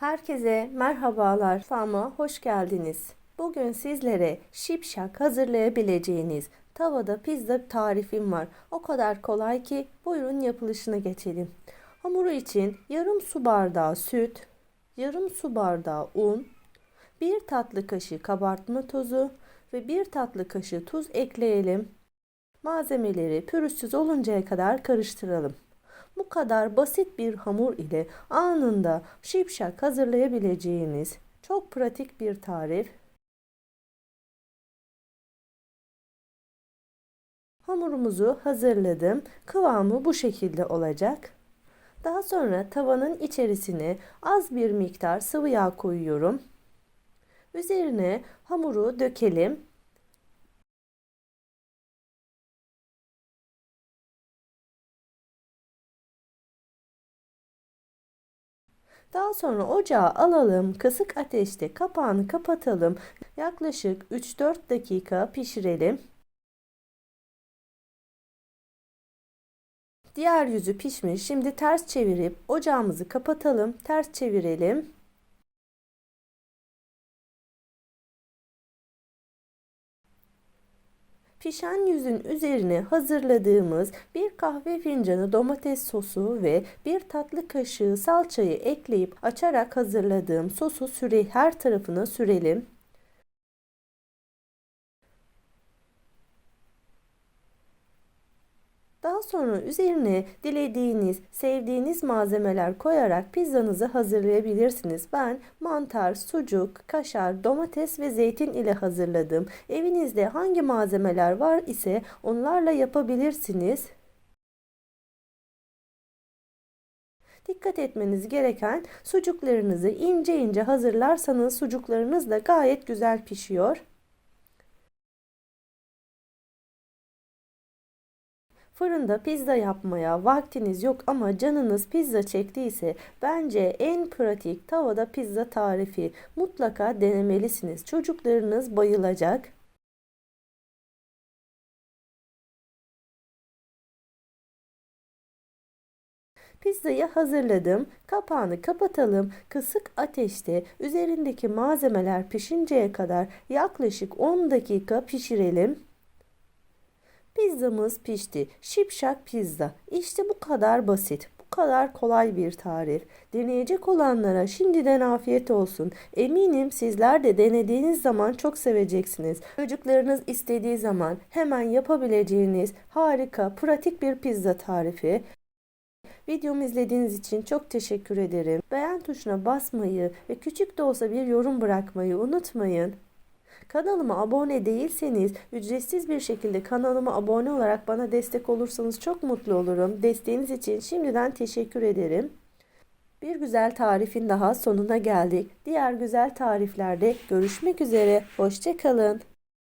Herkese merhabalar. Fama hoş geldiniz. Bugün sizlere şipşak hazırlayabileceğiniz tavada pizza tarifim var. O kadar kolay ki buyurun yapılışına geçelim. Hamuru için yarım su bardağı süt, yarım su bardağı un, bir tatlı kaşığı kabartma tozu ve bir tatlı kaşığı tuz ekleyelim. Malzemeleri pürüzsüz oluncaya kadar karıştıralım. Kadar basit bir hamur ile anında şipşak hazırlayabileceğiniz çok pratik bir tarif. Hamurumuzu hazırladım. Kıvamı bu şekilde olacak. Daha sonra tavanın içerisine az bir miktar sıvı yağ koyuyorum. Üzerine hamuru dökelim. Daha sonra ocağa alalım. Kısık ateşte kapağını kapatalım. Yaklaşık 3-4 dakika pişirelim. Diğer yüzü pişmiş. Şimdi ters çevirip ocağımızı kapatalım. Ters çevirelim. Pişen yüzün üzerine hazırladığımız bir kahve fincanı domates sosu ve bir tatlı kaşığı salçayı ekleyip açarak hazırladığım sosu süre her tarafına sürelim. Daha sonra üzerine dilediğiniz, sevdiğiniz malzemeler koyarak pizzanızı hazırlayabilirsiniz. Ben mantar, sucuk, kaşar, domates ve zeytin ile hazırladım. Evinizde hangi malzemeler var ise onlarla yapabilirsiniz. Dikkat etmeniz gereken sucuklarınızı ince ince hazırlarsanız sucuklarınız da gayet güzel pişiyor. Fırında pizza yapmaya vaktiniz yok ama canınız pizza çektiyse bence en pratik tavada pizza tarifi mutlaka denemelisiniz. Çocuklarınız bayılacak. Pizzayı hazırladım. Kapağını kapatalım. Kısık ateşte üzerindeki malzemeler pişinceye kadar yaklaşık 10 dakika pişirelim. Pizzamız pişti. Şipşak pizza. İşte bu kadar basit. Bu kadar kolay bir tarif. Deneyecek olanlara şimdiden afiyet olsun. Eminim sizler de denediğiniz zaman çok seveceksiniz. Çocuklarınız istediği zaman hemen yapabileceğiniz harika, pratik bir pizza tarifi. Videomu izlediğiniz için çok teşekkür ederim. Beğen tuşuna basmayı ve küçük de olsa bir yorum bırakmayı unutmayın. Kanalıma abone değilseniz ücretsiz bir şekilde kanalıma abone olarak bana destek olursanız çok mutlu olurum. Desteğiniz için şimdiden teşekkür ederim. Bir güzel tarifin daha sonuna geldik. Diğer güzel tariflerde görüşmek üzere. Hoşçakalın.